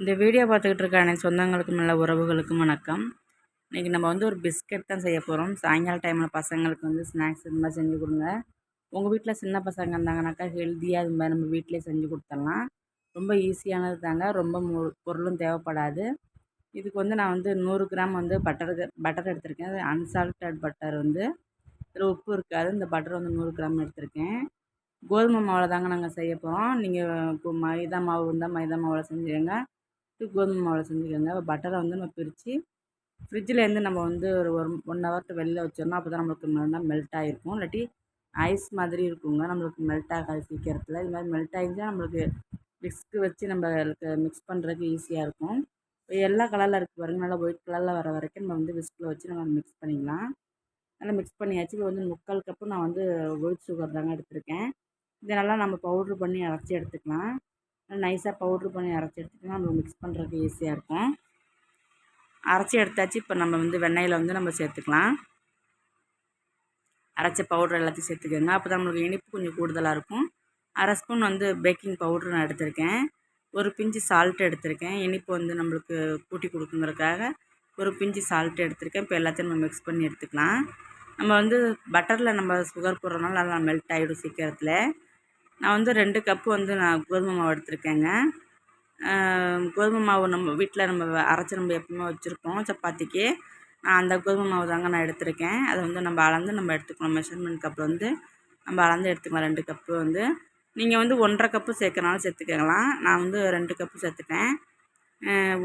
இந்த வீடியோ பார்த்துக்கிட்டு இருக்க அனைத்து சொந்தங்களுக்கும் நல்ல உறவுகளுக்கும் வணக்கம். இன்றைக்கி நம்ம வந்து ஒரு பிஸ்கெட் தான் செய்ய போகிறோம் சாயங்கால டைமில் பசங்களுக்கு வந்து ஸ்நாக்ஸ் இது மாதிரி செஞ்சு கொடுங்க. உங்கள் வீட்டில் சின்ன பசங்க இருந்தாங்கனாக்கா ஹெல்த்தியாக இது மாதிரி நம்ம வீட்டிலே செஞ்சு கொடுத்துடலாம். ரொம்ப ஈஸியானது தாங்க. ரொம்ப பொருளும் தேவைப்படாது. இதுக்கு வந்து நான் வந்து நூறு கிராம் வந்து பட்டர் பட்டர் எடுத்திருக்கேன். அது அன்சால்டட் பட்டர் வந்து. இதில் உப்பு இருக்காது. இந்த பட்டர் வந்து நூறு கிராம் எடுத்திருக்கேன். கோதுமை மாவில் தாங்க நாங்கள் செய்ய போகிறோம் நீங்கள் மைதா மாவு இருந்தால் மைதா மாவில் செஞ்சுருங்க கோதுமை மாவில் செஞ்சுக்கோங்க பட்டரை வந்து நம்ம பிரித்து ஃப்ரிட்ஜிலேருந்து நம்ம வந்து ஒரு ஒரு ஒன் ஹவர்ட்டு வெளில வச்சோம்னா அப்போ தான் நம்மளுக்கு நல்லா மெல்ட் ஆகிருக்கும் இல்லாட்டி ஐஸ் மாதிரி இருக்குங்க. நம்மளுக்கு மெல்ட் ஆகாது சீக்கிரத்தில். இது மாதிரி மெல்ட் ஆகிடுச்சா நம்மளுக்கு மிக்ஸ்க்கு வச்சு நம்மளுக்கு மிக்ஸ் பண்ணுறதுக்கு ஈஸியாக இருக்கும். இப்போ எல்லா கலரில் இருக்குது பாருங்கள் நல்லா ஒயிட் கலரில் வர வரைக்கும் நம்ம வந்து விஸ்கில் வச்சு நம்ம மிக்ஸ் பண்ணிக்கலாம். நல்லா மிக்ஸ் பண்ணியாச்சு. இப்போ வந்து முக்கால் கப்பு நான் வந்து ஒயிட் சுகர் தாங்க எடுத்திருக்கேன். இதை நல்லா நம்ம பவுட்ரு பண்ணி அரைச்சி எடுத்துக்கலாம். நைஸாக பவுட்ரு பண்ணி அரைச்சி எடுத்துட்டோம்னா நம்ம மிக்ஸ் பண்ணுறதுக்கு ஈஸியாக இருக்கும். அரைச்சி எடுத்தாச்சு இப்போ நம்ம வந்து வெண்ணெயில் வந்து நம்ம சேர்த்துக்கலாம். அரைச்ச பவுட்ரு எல்லாத்தையும் சேர்த்துக்கோங்க. அப்போ தான் நம்மளுக்கு இனிப்பு கொஞ்சம் கூடுதலாக இருக்கும். அரை ஸ்பூன் வந்து பேக்கிங் பவுட்ரு நான் எடுத்திருக்கேன். ஒரு பிஞ்சு சால்ட் எடுத்திருக்கேன். இனிப்பு வந்து நம்மளுக்கு கூட்டி கொடுக்குங்கிறதுக்காக ஒரு பிஞ்சு சால்ட் எடுத்திருக்கேன். இப்போ எல்லாத்தையும் நம்ம மிக்ஸ் பண்ணி எடுத்துக்கலாம். நம்ம வந்து பட்டரில் நம்ம சுகர் போடுறதுனால நல்லா மெல்ட் ஆகிடும் சீக்கிரத்தில். நான் வந்து ரெண்டு கப்பு வந்து நான் கோதுமை மாவு எடுத்திருக்கேங்க. கோதுமை மாவு நம்ம வீட்டில் நம்ம அரைச்சி நம்ம எப்பவுமே வச்சுருக்கோம் சப்பாத்திக்கு. நான் அந்த கோதுமை மாவு தாங்க நான் எடுத்திருக்கேன். அதை வந்து நம்ம அளந்து நம்ம எடுத்துக்கணும். மெஷர்மெண்ட் கப்பில் வந்து நம்ம அளந்து எடுத்துக்கலாம். ரெண்டு கப்பு வந்து. நீங்கள் வந்து ஒன்றரை கப்பு சேர்க்கறனாலும் சேர்த்துக்கலாம். நான் வந்து ரெண்டு கப்பு சேர்த்துட்டேன்.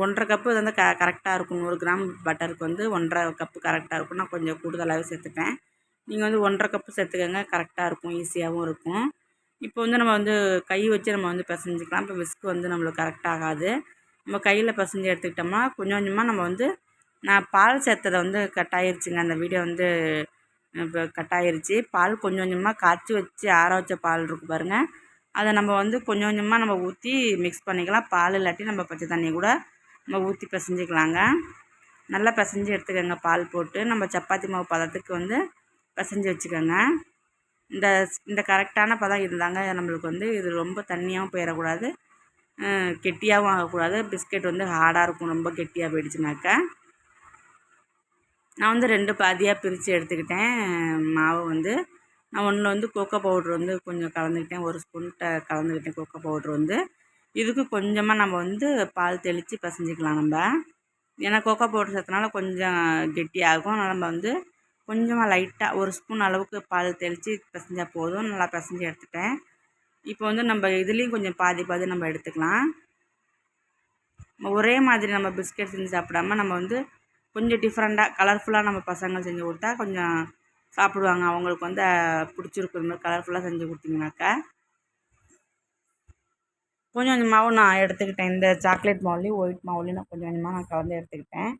ஒன்றரை கப்பு வந்து க கரெக்டாக இருக்கும். நூறு கிராம் பட்டருக்கு வந்து ஒன்றரை கப்பு கரெக்டாக இருக்கும். நான் கொஞ்சம் கூடுதலாகவே சேர்த்துட்டேன். நீங்கள் வந்து ஒன்றரை கப்பு சேர்த்துக்கோங்க. கரெக்டாக இருக்கும். ஈஸியாகவும் இருக்கும். இப்போ வந்து நம்ம வந்து கை வச்சு நம்ம வந்து பிசைஞ்சிக்கலாம். இப்போ விஸ்க்கு வந்து நம்மளுக்கு கரெக்ட் ஆகாது. நம்ம கையில் பிசைஞ்சு எடுத்துக்கிட்டோம்னா கொஞ்சம் கொஞ்சமாக நம்ம வந்து நான் பால் சேர்த்ததை வந்து கட் ஆயிருச்சுங்க. அந்த வீடியோ வந்து இப்போ கட் ஆயிருச்சு. பால் கொஞ்சம் கொஞ்சமாக காய்ச்சி வச்சு ஆற வச்ச பால் இருக்குது பாருங்கள் அதை நம்ம வந்து கொஞ்சம் கொஞ்சமாக நம்ம ஊற்றி மிக்ஸ் பண்ணிக்கலாம். பால் இல்லாட்டி நம்ம பச்சை தண்ணி கூட நம்ம ஊற்றி பிசைஞ்சிக்கலாங்க. நல்லா பிசைஞ்சு எடுத்துக்கோங்க பால் போட்டு. நம்ம சப்பாத்தி மாவு பதத்துக்கு வந்து பிசைஞ்சு வச்சுக்கோங்க. இந்த இந்த கரெக்டான பதம் இருந்தாங்க நம்மளுக்கு வந்து இது ரொம்ப தண்ணியாகவும் போயிடக்கூடாது கெட்டியாகவும் ஆகக்கூடாது. பிஸ்கெட் வந்து ஹார்டாக இருக்கும். ரொம்ப கெட்டியாக போயிடுச்சுனாக்கா. நான் வந்து ரெண்டு பாதியாக பிரித்து எடுத்துக்கிட்டேன். மாவை வந்து நான் ஒன்றில் வந்து கோக்கோ பவுட்ரு வந்து கொஞ்சம் கலந்துக்கிட்டேன். ஒரு ஸ்பூன்கிட்ட கலந்துக்கிட்டேன் கோக்கோ பவுட்ரு வந்து. இதுக்கு கொஞ்சமாக நம்ம வந்து பால் தெளித்து பசைஞ்சிக்கலாம் நம்ம. ஏன்னா கோக்கோ பவுட்ரு சேர்த்தனால கொஞ்சம் கெட்டியாகும். அதனால் நம்ம வந்து கொஞ்சமாக லைட்டாக ஒரு ஸ்பூன் அளவுக்கு பால் தெளித்து பிசைஞ்சால் போதும். நல்லா பிசைஞ்சு எடுத்துட்டேன். இப்போ வந்து நம்ம இதுலேயும் கொஞ்சம் பாதி பாதி நம்ம எடுத்துக்கலாம். ஒரே மாதிரி நம்ம பிஸ்கெட் செஞ்சு சாப்பிடாம நம்ம வந்து கொஞ்சம் டிஃப்ரெண்ட்டாக கலர்ஃபுல்லாக நம்ம பசங்கள் செஞ்சு கொடுத்தா கொஞ்சம் சாப்பிடுவாங்க. அவங்களுக்கு வந்து பிடிச்சிருக்கும் மாதிரி கலர்ஃபுல்லாக செஞ்சு கொடுத்தீங்கனாக்கா கொஞ்சம் கொஞ்சமாகவும் நான் எடுத்துக்கிட்டேன். இந்த சாக்லேட் மாவுலேயும் ஒயிட் மாவுலேயும் நான் கொஞ்சம் கொஞ்சமாக நான் கலந்து எடுத்துக்கிட்டேன்.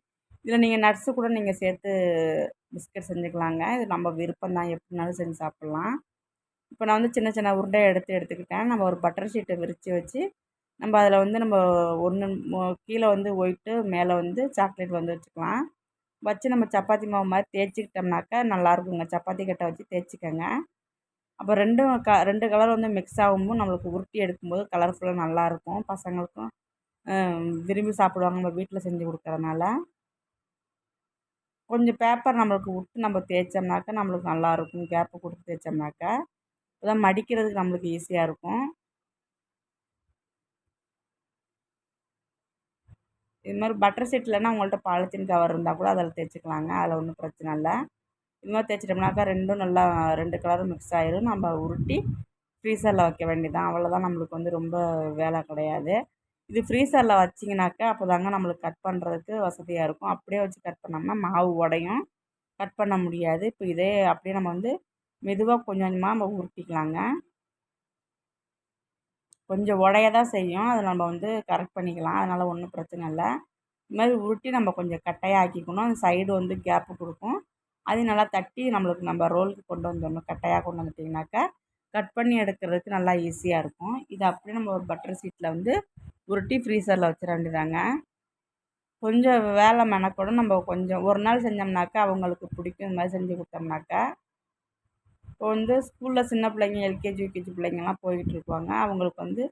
இதில் நீங்கள் நட்ஸு கூட நீங்கள் சேர்த்து பிஸ்கட் செஞ்சுக்கலாங்க. இது நம்ம விருப்பம் தான் எப்படினாலும் செஞ்சு சாப்பிட்லாம். இப்போ நான் வந்து சின்ன சின்ன உருண்டை எடுத்து எடுத்துக்கிட்டேன். நம்ம ஒரு பட்டர் ஷீட்டை விரித்து வச்சு நம்ம அதில் வந்து நம்ம ஒன்று கீழே வந்து ஒயிட்டு மேலே வந்து சாக்லேட் வந்து வச்சுக்கலாம். வச்சு நம்ம சப்பாத்தி மாவு மாதிரி தேய்ச்சிக்கிட்டோம்னாக்கா நல்லாயிருக்குங்க. சப்பாத்தி கட்டை வச்சு தேய்ச்சிக்கோங்க. அப்போ ரெண்டும் க ரெண்டு கலர் வந்து மிக்ஸ் ஆகும்போது நம்மளுக்கு உருட்டி எடுக்கும்போது கலர்ஃபுல்லாக நல்லாயிருக்கும். பசங்களுக்கும் விரும்பி சாப்பிடுவாங்க. நம்ம வீட்டில் செஞ்சு கொடுக்குறனால கொஞ்சம் பேப்பர் நம்மளுக்கு விட்டு நம்ம தேய்ச்சோம்னாக்கா நம்மளுக்கு நல்லாயிருக்கும் கேப்பு கொடுத்து தேய்ச்சோம்னாக்கா. அப்போ மடிக்கிறதுக்கு நம்மளுக்கு ஈஸியாக இருக்கும். இது மாதிரி பட்டர் ஷீட் இல்லைன்னா உங்கள்கிட்ட பாலித்தீன் கவர் இருந்தால் கூட அதில் தேய்ச்சிக்கலாங்க. அதில் ஒன்றும் பிரச்சனை இல்லை. இது மாதிரி தேய்ச்சிட்டோம்னாக்கா ரெண்டும் நல்லா ரெண்டு கலரும் மிக்ஸ் ஆயிடும் நம்ம உருட்டி ஃப்ரீசரில் வைக்க வேண்டியதான் அவ்வளோதான் நம்மளுக்கு வந்து ரொம்ப வேலை கிடையாது. இது ஃப்ரீசரில் வச்சிங்கனாக்கா அப்போ தாங்க நம்மளுக்கு கட் பண்ணுறதுக்கு வசதியாக இருக்கும். அப்படியே வச்சு கட் பண்ணோம்னா மாவு உடையும். கட் பண்ண முடியாது. இப்போ இதே அப்படியே நம்ம வந்து மெதுவாக கொஞ்சம் கொஞ்சமாக நம்ம உருட்டிக்கலாங்க. கொஞ்சம் உடைய தான் செய்யும். அதை நம்ம வந்து கரெக்ட் பண்ணிக்கலாம். அதனால் ஒன்றும் பிரச்சனை இல்லை. இது மாதிரி உருட்டி நம்ம கொஞ்சம் கட்டையாக ஆக்கிக்கணும். அந்த சைடு வந்து கேப்பு கொடுக்கும். அது நல்லா தட்டி நம்மளுக்கு நம்ம ரோலுக்கு கொண்டு வந்துடணும். கட்டையாக கொண்டு வந்துட்டிங்கனாக்கா கட் பண்ணி எடுக்கிறதுக்கு நல்லா ஈஸியாக இருக்கும். இது அப்படியே நம்ம ஒரு பட்டர் சீட்டில் வந்து உருட்டி ஃப்ரீசரில் வச்சிட வேண்டியதாங்க. கொஞ்சம் வேலை மெனக்கூட நம்ம கொஞ்சம் ஒரு நாள் செஞ்சோம்னாக்கா அவங்களுக்கு பிடிக்கும் இந்த மாதிரி செஞ்சு கொடுத்தோம்னாக்கா. இப்போ வந்து ஸ்கூலில் சின்ன பிள்ளைங்க எல்கேஜி யூகேஜி பிள்ளைங்கள்லாம் போய்கிட்டு இருப்பாங்க. அவங்களுக்கு வந்து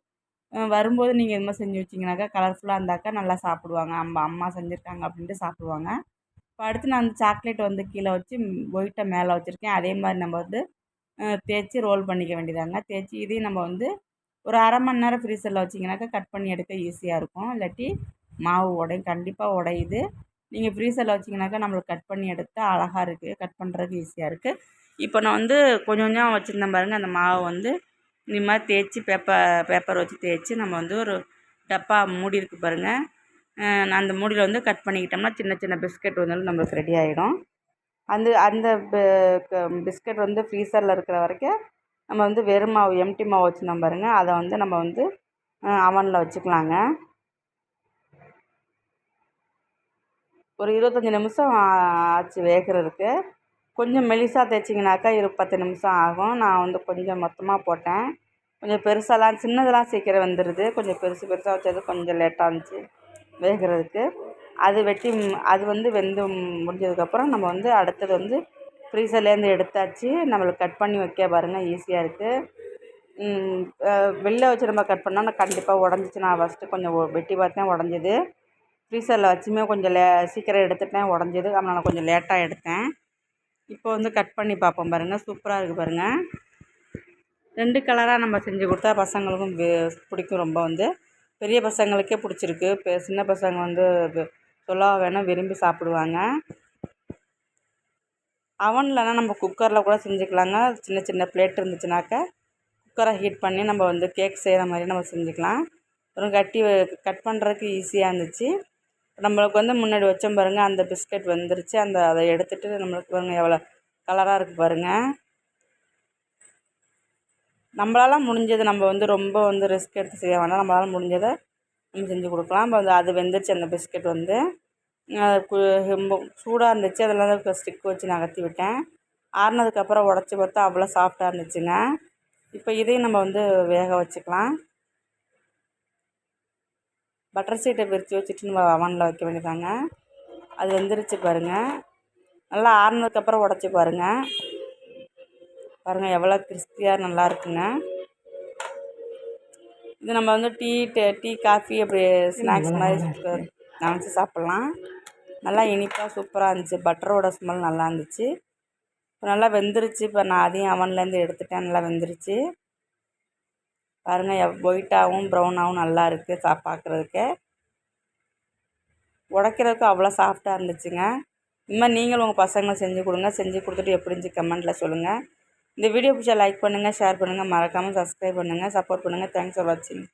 வரும்போது நீங்கள் இது மாதிரி செஞ்சு வச்சிங்கனாக்கா கலர்ஃபுல்லாக இருந்தாக்கா நல்லா சாப்பிடுவாங்க. அம்மா அம்மா செஞ்சுருக்காங்க அப்படின்ட்டு சாப்பிடுவாங்க. இப்போ அடுத்து நான் அந்த சாக்லேட் வந்து கீழே வச்சு ஒயிட்டை மேலே வச்சுருக்கேன். அதே மாதிரி நம்ம வந்து தேய்ச்சி ரோல் பண்ணிக்க வேண்டியதாங்க. தேய்ச்சி இதையும் நம்ம வந்து ஒரு அரை மணி நேரம் ஃப்ரீசரில் வச்சிங்கனாக்கா கட் பண்ணி எடுக்க ஈஸியாக இருக்கும். இல்லாட்டி மாவு உடையும். கண்டிப்பாக உடையுது. நீங்கள் ஃப்ரீசரில் வச்சிங்கனாக்கா நம்மளுக்கு கட் பண்ணி எடுத்தால் அழகாக இருக்குது கட் பண்ணுறதுக்கு ஈஸியாக இருக்குது இப்போ நான் வந்து கொஞ்சம் கொஞ்சம் வச்சுருந்தேன் பாருங்கள் அந்த மாவை வந்து இந்த மாதிரி தேய்ச்சி பேப்பர் பேப்பர் வச்சு தேய்ச்சி நம்ம வந்து ஒரு டப்பா மூடி இருக்குது பாருங்கள் நான் அந்த மூடியில் வந்து கட் பண்ணிக்கிட்டோம்னா சின்ன சின்ன பிஸ்கட் வந்து நம்மளுக்கு ரெடி ஆகிடும் அந்த அந்த பிஸ்கட் வந்து ஃப்ரீசரில் இருக்கிற வரைக்கும் நம்ம வந்து வெறும் மாவு எம்டி மாவு வச்சுருந்தோம் பாருங்கள் அதை வந்து நம்ம வந்து அவனில் வச்சுக்கலாங்க. ஒரு இருபத்தஞ்சி நிமிஷம் ஆச்சு வேகிறதுக்கு. கொஞ்சம் மெலிசாக தேய்ச்சிங்கனாக்கா இரு பத்து நிமிஷம் ஆகும். நான் வந்து கொஞ்சம் மொத்தமாக போட்டேன். கொஞ்சம் பெருசாலாம் சின்னதெல்லாம் சீக்கிரம் வந்துடுது கொஞ்சம் பெருசு பெருசாக வச்சது கொஞ்சம் லேட்டாக இருந்துச்சு வேகிறதுக்கு. அது வெட்டி அது வந்து வெந்து முடிஞ்சதுக்கப்புறம் நம்ம வந்து அடுத்தது வந்து ஃப்ரீசர்லேருந்து எடுத்தாச்சு. நம்மளுக்கு கட் பண்ணி வைக்க பாருங்கள் ஈஸியாக இருக்குது வெளில வச்சு நம்ம கட் பண்ணோம்னா கண்டிப்பாக உடஞ்சிச்சு. நான் ஃபஸ்ட்டு கொஞ்சம் வெட்டி பார்த்தேன் உடஞ்சிது. ஃப்ரீசரில் வச்சுமே கொஞ்சம் லே சீக்கிரம் எடுத்துட்டேன் உடஞ்சிது. அதனால் நான் கொஞ்சம் லேட்டாக எடுத்தேன். இப்போ வந்து கட் பண்ணி பார்ப்போம் பாருங்கள் சூப்பராக இருக்குது பாருங்கள் ரெண்டு கலராக நம்ம செஞ்சு கொடுத்தா பசங்களுக்கும் பிடிக்கும் ரொம்ப வந்து. பெரிய பசங்களுக்கே பிடிச்சிருக்கு. இப்போ சின்ன பசங்க வந்து வி- சொல்லவா வேணும் விரும்பி சாப்பிடுவாங்க. அவன்லனா நம்ம குக்கரில் கூட செஞ்சுக்கலாங்க. சின்ன சின்ன பிளேட் இருந்துச்சுனாக்கா குக்கரை ஹீட் பண்ணி நம்ம வந்து கேக் செய்கிற மாதிரி நம்ம செஞ்சுக்கலாம். அப்புறம் கட்டி கட் பண்ணுறதுக்கு ஈஸியாக இருந்துச்சு. நம்மளுக்கு வந்து முன்னாடி வச்சோம் பாருங்கள் அந்த பிஸ்கட் வந்துருச்சு. அந்த அதை எடுத்துகிட்டு நம்மளுக்கு பாருங்கள் எவ்வளோ கலராக இருக்குது பாருங்கள் நம்மளால் முடிஞ்சது நம்ம வந்து ரொம்ப வந்து ரிஸ்க் எடுத்து செய்ய வேண்டாம் நம்மளால் முடிஞ்சதை நம்ம செஞ்சு கொடுக்கலாம். இப்போ வந்து அது வெந்துருச்சு அந்த பிஸ்கட் வந்து. ரொம்ப சூடாக இருந்துச்சு. அதில் ஸ்டிக் வச்சு நகர்த்தி விட்டேன். ஆறுனதுக்கப்புறம் உடச்சி பார்த்தா அவ்வளோ சாஃப்டாக இருந்துச்சுங்க. இப்போ இதையும் நம்ம வந்து வேக வச்சுக்கலாம். பட்டர் சீட்டை பிரித்து வச்சுட்டு நம்ம அவனில் வைக்க வேண்டியதாங்க அது வெந்துருச்சு பாருங்கள் நல்லா ஆறுனதுக்கப்புறம் உடச்சி பாருங்கள் பாருங்கள் எவ்வளோ கிறிஸ்பியாக நல்லா இருக்குங்க. இது நம்ம வந்து டீ டே- டீ காஃபி அப்படி ஸ்நாக்ஸ் மாதிரி நினச்சி சாப்பிட்லாம். நல்லா இனிப்பாக சூப்பராக இருந்துச்சு. பட்டரோட ஸ்மெல் நல்லா இருந்துச்சு. இப்போ நல்லா வெந்துருச்சு. இப்போ நான் அதையும் அவன்லேருந்து எடுத்துட்டேன். நல்லா வெந்துருச்சு. பாருங்கள் எவ் ஒயிட்டாகவும் ப்ரௌனாகவும் நல்லா இருக்குது சா பார்க்குறதுக்கு உடைக்கிறதுக்கு அவ்வளோ சாஃப்டாக இருந்துச்சுங்க. இனிமேல் நீங்களும் உங்கள் பசங்களை செஞ்சு கொடுங்க. செஞ்சு கொடுத்துட்டு எப்படி இருந்துச்சு கமெண்ட்டில் சொல்லுங்கள் இந்த வீடியோ பிடிச்சா லைக் பண்ணுங்கள் ஷேர் பண்ணுங்கள் மறக்காமல் சப்ஸ்கிரைப் பண்ணுங்கள் சப்போர்ட் பண்ணுங்கள் தேங்க்ஸ் ஃபார் வாட்சிங்